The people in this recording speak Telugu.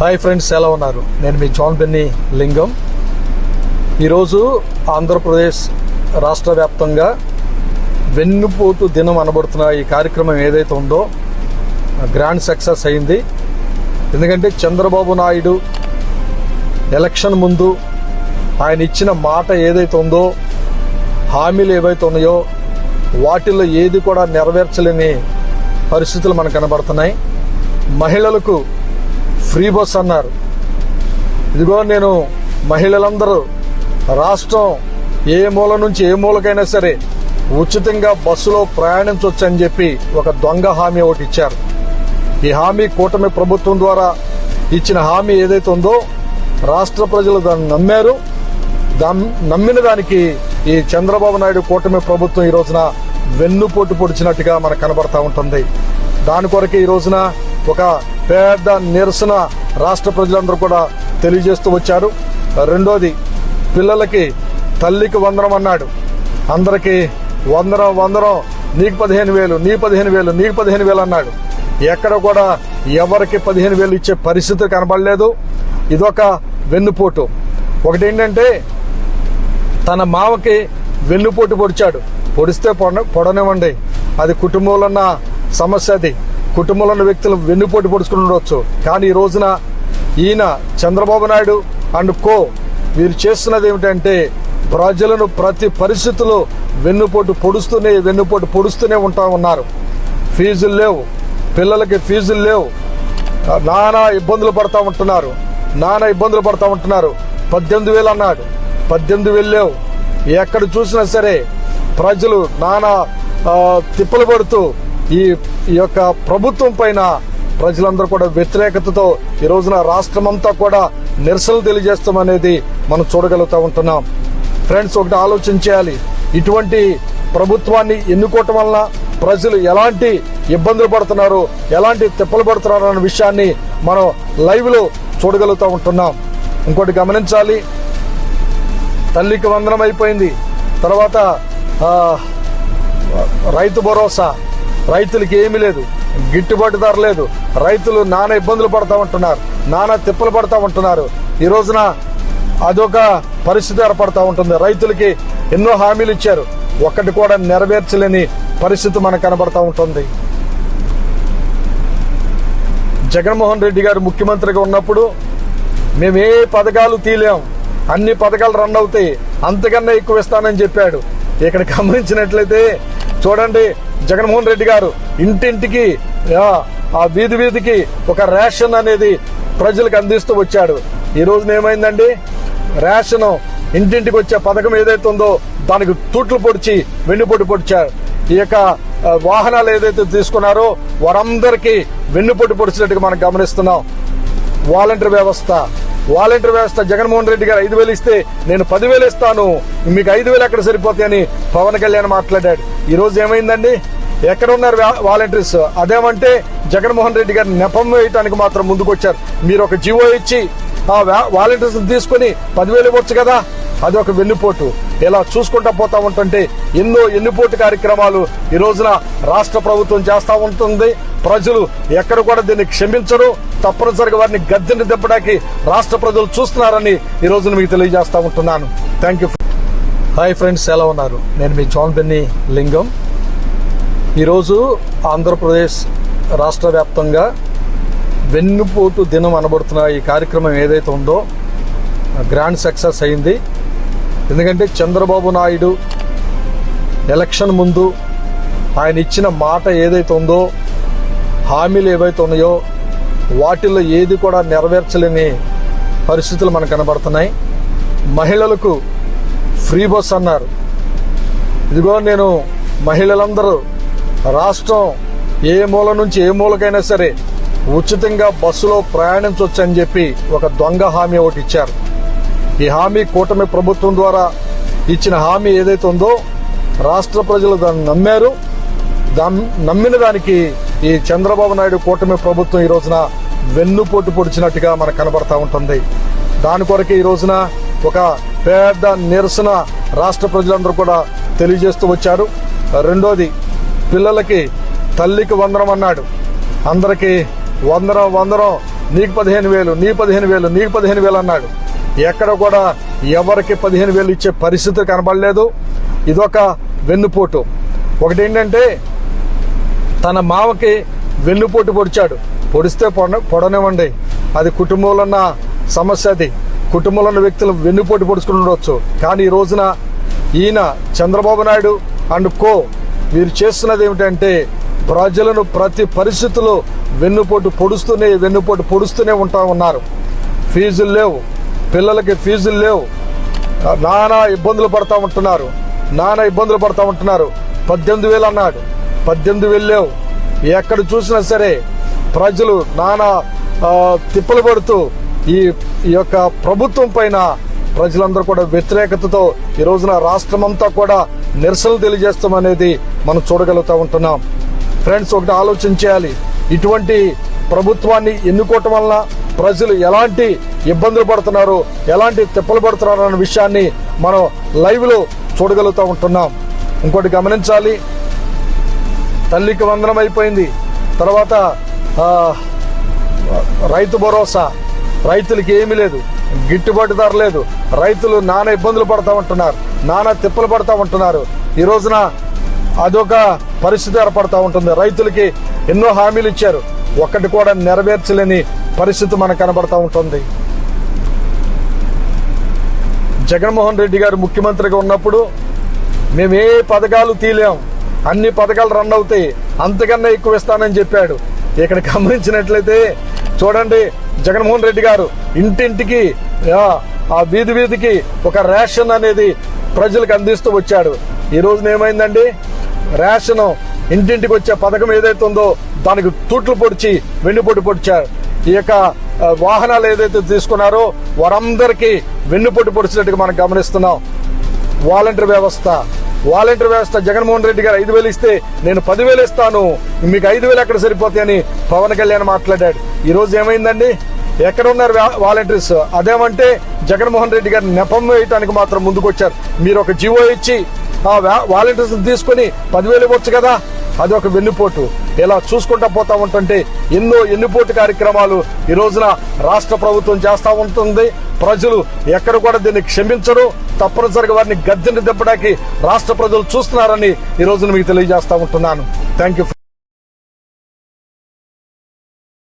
హాయ్ ఫ్రెండ్స్ ఎలా ఉన్నారు? నేను మీ జాన్ బెన్నీ లింగం. ఈరోజు ఆంధ్రప్రదేశ్ రాష్ట్ర వ్యాప్తంగా వెన్నుపోటు దినం అనబడుతున్న ఈ కార్యక్రమం ఏదైతే ఉందో గ్రాండ్ సక్సెస్ అయింది. ఎందుకంటే చంద్రబాబు నాయుడు ఎలక్షన్ ముందు ఆయన ఇచ్చిన మాట ఏదైతే ఉందో హామీలు ఏవైతే ఉన్నాయో వాటిల్లో ఏది కూడా నెరవేర్చలేని పరిస్థితులు మనకు కనబడుతున్నాయి. మహిళలకు ఫ్రీ బస్ అన్నారు. ఇదిగో నేను మహిళలందరూ రాష్ట్రం ఏ మూల నుంచి ఏ మూలకైనా సరే ఉచితంగా బస్సులో ప్రయాణించవచ్చు అని చెప్పి ఒక దొంగ హామీ ఒకటి ఇచ్చారు. ఈ హామీ కూటమి ప్రభుత్వం ద్వారా ఇచ్చిన హామీ ఏదైతే ఉందో రాష్ట్ర ప్రజలు దాన్ని నమ్మారు. నమ్మిన దానికి ఈ చంద్రబాబు నాయుడు కూటమి ప్రభుత్వం ఈ రోజున వెన్నుపోటు పొడిచినట్టుగా మనకు కనబడతా ఉంటుంది. దాని కొరకు ఈ రోజున ఒక పెద్ద నిరసన రాష్ట్ర ప్రజలందరూ కూడా తెలియజేస్తూ వచ్చారు. రెండోది పిల్లలకి తల్లికి వందనం అన్నాడు. అందరికీ వందనం వందనం నీకు పదిహేను వేలు నీ పదిహేను వేలు నీకు పదిహేను వేలు అన్నాడు. ఎక్కడ కూడా ఎవరికి పదిహేను వేలు ఇచ్చే పరిస్థితి కనబడలేదు. ఇదొక వెన్నుపోటు. ఒకటి ఏంటంటే తన మావకి వెన్నుపోటు పొడిచాడు. పొడిస్తే పొడ పొడనివ్వండి. అది కుటుంబంలో ఉన్న సమస్య అది. కుటుంబంలో ఉన్న వ్యక్తులు వెన్నుపోటు పొడుచుకుని ఉండవచ్చు కానీ ఈ రోజున ఈయన చంద్రబాబు నాయుడు అండ్ కో వీరు చేస్తున్నది ఏమిటంటే ప్రజలను ప్రతి పరిస్థితుల్లో వెన్నుపోటు పొడుస్తూనే వెన్నుపోటు పొడుస్తూనే ఉంటా ఉన్నారు. ఫీజులు లేవు. పిల్లలకి ఫీజులు లేవు. నానా ఇబ్బందులు పడతా ఉంటున్నారు. నానా ఇబ్బందులు పడతా ఉంటున్నారు. పద్దెనిమిది వేలు అన్నాడు. పద్దెనిమిది వేలు లేవు. ఎక్కడ చూసినా సరే ప్రజలు నానా తిప్పలు పడుతూ ఈ ఈ యొక్క ప్రభుత్వం పైన ప్రజలందరూ కూడా వ్యతిరేకతతో ఈ రోజున రాష్ట్రమంతా కూడా నిరసనలు తెలియజేస్తామనేది మనం చూడగలుగుతా ఉంటున్నాం. ఫ్రెండ్స్ ఒకటి ఆలోచన చేయాలి. ఇటువంటి ప్రభుత్వాన్ని ఎన్నుకోవటం వలన ప్రజలు ఎలాంటి ఇబ్బందులు పడుతున్నారు ఎలాంటి తిప్పలు పడుతున్నారు అన్న విషయాన్ని మనం లైవ్లో చూడగలుగుతా ఉంటున్నాం. ఇంకోటి గమనించాలి. తల్లికి వందనం అయిపోయింది. తర్వాత రైతు భరోసా. రైతులకి ఏమీ లేదు. గిట్టుబాటు ధర లేదు. రైతులు నానా ఇబ్బందులు పడతా ఉంటున్నారు. నానా తిప్పలు పడతా ఉంటున్నారు. ఈ రోజున అదొక పరిస్థితి ఏర్పడతా ఉంటుంది. రైతులకి ఎన్నో హామీలు ఇచ్చారు. ఒక్కటి కూడా నెరవేర్చలేని పరిస్థితి మనకు కనబడతా ఉంటుంది. జగన్మోహన్ రెడ్డి గారు ముఖ్యమంత్రిగా ఉన్నప్పుడు మేము ఏ పథకాలు తీలేం. అన్ని పథకాలు రన్ అవుతాయి. అంతకన్నా ఎక్కువ ఇస్తానని చెప్పాడు. ఇక్కడ గమనించినట్లయితే చూడండి జగన్మోహన్ రెడ్డి గారు ఇంటింటికి ఆ, వీధి వీధికి ఒక రేషన్ అనేది ప్రజలకు అందిస్తూ వచ్చాడు. ఈ రోజున ఏమైందండి? రేషన్ ఇంటింటికి వచ్చే పథకం ఏదైతే ఉందో దానికి తూట్లు పొడిచి వెన్నుపోటు పొడిచారు. ఈ యొక్క వాహనాలు ఏదైతే తీసుకున్నారో వారందరికీ వెన్నుపోటు పొడిచినట్టుగా మనం గమనిస్తున్నాం. వాలంటీర్ వ్యవస్థ వాలంటీర్ వ్యవస్థ జగన్మోహన్ రెడ్డి గారు ఐదు వేలు ఇస్తే నేను పదివేలు ఇస్తాను. మీకు ఐదు వేలు ఎక్కడ సరిపోతాయని పవన్ కళ్యాణ్ మాట్లాడాడు. ఈ రోజు ఏమైందండి? ఎక్కడ ఉన్నారు వాలంటీర్స్? అదేమంటే జగన్మోహన్ రెడ్డి గారిని నెపం వేయటానికి మాత్రం ముందుకొచ్చారు. మీరు ఒక జీవో ఇచ్చి ఆ వాలంటీర్స్ తీసుకుని పదివేలు ఇవ్వచ్చు కదా? అది ఒక వెన్నుపోటు. ఇలా చూసుకుంటా పోతా ఉంటుంటే ఎన్నో ఎన్నుపోటు కార్యక్రమాలు ఈ రోజున రాష్ట్ర ప్రభుత్వం చేస్తూ ఉంటుంది. ప్రజలు ఎక్కడ కూడా దీన్ని క్షమించరు. తప్పనిసరిగా వారిని గద్దెని దెబ్బడానికి రాష్ట్ర ప్రజలు చూస్తున్నారని ఈ రోజున మీకు తెలియజేస్తా ఉంటున్నాను. థ్యాంక్ యూ హాయ్ ఫ్రెండ్స్ ఎలా ఉన్నారు? నేను మీ జాన్ బెన్ని లింగం. ఈరోజు ఆంధ్రప్రదేశ్ రాష్ట్ర వ్యాప్తంగా వెన్నుపోటు దినం అనబడుతున్న ఈ కార్యక్రమం ఏదైతే ఉందో గ్రాండ్ సక్సెస్ అయింది. ఎందుకంటే చంద్రబాబు నాయుడు ఎలక్షన్ ముందు ఆయన ఇచ్చిన మాట ఏదైతే ఉందో హామీలు ఏవైతే ఉన్నాయో వాటిల్లో ఏది కూడా నెరవేర్చలేని పరిస్థితులు మనకు కనబడుతున్నాయి. మహిళలకు ఫ్రీ బస్ అన్నారు. ఇదిగో నేను మహిళలందరూ రాష్ట్రం ఏ మూల నుంచి ఏ మూలకైనా సరే ఉచితంగా బస్సులో ప్రయాణించవచ్చు అని చెప్పి ఒక దొంగ హామీ ఒకటి ఇచ్చారు. ఈ హామీ కూటమి ప్రభుత్వం ద్వారా ఇచ్చిన హామీ ఏదైతే ఉందో రాష్ట్ర ప్రజలు దాన్ని నమ్మారు. దాన్- నమ్మిన దానికి ఈ చంద్రబాబు నాయుడు కూటమి ప్రభుత్వం ఈ రోజున వెన్నుపోటు పొడిచినట్టుగా మనకు కనబడతా ఉంటుంది. దాని కొరకు ఈ రోజున ఒక పెద్ద నిరసన రాష్ట్ర ప్రజలందరూ కూడా తెలియజేస్తూ వచ్చారు. రెండోది పిల్లలకి తల్లికి వందనం అన్నాడు. అందరికీ వందనం వందనం నీకు పదిహేను వేలు నీ పదిహేను వేలు నీకు పదిహేను వేలు అన్నాడు. ఎక్కడ కూడా ఎవరికి పదిహేను వేలు ఇచ్చే పరిస్థితి కనబడలేదు. ఇదొక వెన్నుపోటు. ఒకటి ఏంటంటే తన మామకి వెన్నుపోటు పొడిచాడు. పొడిస్తే పొడ పొడనివ్వండి. అది కుటుంబంలో ఉన్న సమస్య అది. కుటుంబంలో ఉన్న వ్యక్తులు వెన్నుపోటు పొడుచుకుని ఉండవచ్చు కానీ ఈ రోజున ఈయన చంద్రబాబు నాయుడు అండ్ కో వీరు చేస్తున్నది ఏమిటంటే ప్రజలను ప్రతి పరిస్థితుల్లో వెన్నుపోటు పొడుస్తూనే వెన్నుపోటు పొడుస్తూనే ఉంటా ఉన్నారు. ఫీజులు లేవు. పిల్లలకి ఫీజులు లేవు. నానా ఇబ్బందులు పడతా ఉంటున్నారు. నానా ఇబ్బందులు పడతా ఉంటున్నారు. పద్దెనిమిది వేలు అన్నాడు. పద్దెనిమిది వెళ్ళావు. ఎక్కడ చూసినా సరే ప్రజలు నానా తిప్పలు పడుతూ ఈ ఈ యొక్క ప్రభుత్వం పైన ప్రజలందరూ కూడా వ్యతిరేకతతో ఈ రోజున రాష్ట్రమంతా కూడా నిరసనలు తెలియజేస్తామనేది మనం చూడగలుగుతా ఉంటున్నాం. ఫ్రెండ్స్ ఒకటి ఆలోచన చేయాలి. ఇటువంటి ప్రభుత్వాన్ని ఎన్నుకోవటం వలన ప్రజలు ఎలాంటి ఇబ్బందులు పడుతున్నారు ఎలాంటి తిప్పలు పడుతున్నారు అన్న విషయాన్ని మనం లైవ్లో చూడగలుగుతా ఉంటున్నాం. ఇంకోటి గమనించాలి తల్లికి వందనం అయిపోయింది. తర్వాత రైతు భరోసా. రైతులకి ఏమీ లేదు. గిట్టుబాటు ధర లేదు. రైతులు నానా ఇబ్బందులు పడతా ఉంటున్నారు. నానా తిప్పలు పడతా ఉంటున్నారు. ఈ రోజున అదొక పరిస్థితి ఏర్పడతా ఉంటుంది. రైతులకి ఎన్నో హామీలు ఇచ్చారు. ఒక్కటి కూడా నెరవేర్చలేని పరిస్థితి మనకు కనబడతా ఉంటుంది. జగన్మోహన్ రెడ్డి గారు ముఖ్యమంత్రిగా ఉన్నప్పుడు మేము ఏ పథకాలు తీలేము అన్ని పథకాలు రన్ అవుతాయి. అంతకన్నా ఎక్కువ ఇస్తానని చెప్పాడు. ఇక్కడ గమనించినట్లయితే చూడండి జగన్మోహన్ రెడ్డి గారు ఇంటింటికి ఆ, వీధి వీధికి ఒక రేషన్ అనేది ప్రజలకు అందిస్తూ వచ్చాడు. ఈ రోజున ఏమైందండి? రేషన్ ఇంటింటికి వచ్చే పథకం ఏదైతే ఉందో దానికి తూట్లు పొడిచి వెన్నుపొడి పొడిచారు. ఈ యొక్క వాహనాలు ఏదైతే తీసుకున్నారో వారందరికీ వెన్నుపొడి పొడిచినట్టుగా మనం గమనిస్తున్నాం. వాలంటీర్ వ్యవస్థ వాలంటీర్ వ్యవస్థ జగన్మోహన్ రెడ్డి గారు ఐదు వేలు ఇస్తే నేను పదివేలు ఇస్తాను. మీకు ఐదు వేలు ఎక్కడ సరిపోతాయని పవన్ కళ్యాణ్ మాట్లాడాడు. ఈ రోజు ఏమైందండి? ఎక్కడ ఉన్నారు వాలంటీర్స్? అదేమంటే జగన్మోహన్ రెడ్డి గారు నెపం వేయటానికి మాత్రం ముందుకొచ్చారు. మీరు ఒక జీవో ఇచ్చి ఆ వాలంటీర్స్ తీసుకుని పదివేలు ఇవ్వచ్చు కదా? అది ఒక వెన్నుపోటు. ఇలా చూసుకుంటా పోతా ఉంటుంటే ఎన్నో ఎన్నిపోటు కార్యక్రమాలు ఈ రోజున రాష్ట్ర ప్రభుత్వం చేస్తా ఉంటుంది. ప్రజలు ఎక్కడ కూడా దీన్ని క్షమించరు. తప్పనిసరిగా వారిని గద్దెని దింపడానికి రాష్ట్ర ప్రజలు చూస్తున్నారని ఈ రోజున మీకు తెలియజేస్తా ఉంటున్నాను. Thank you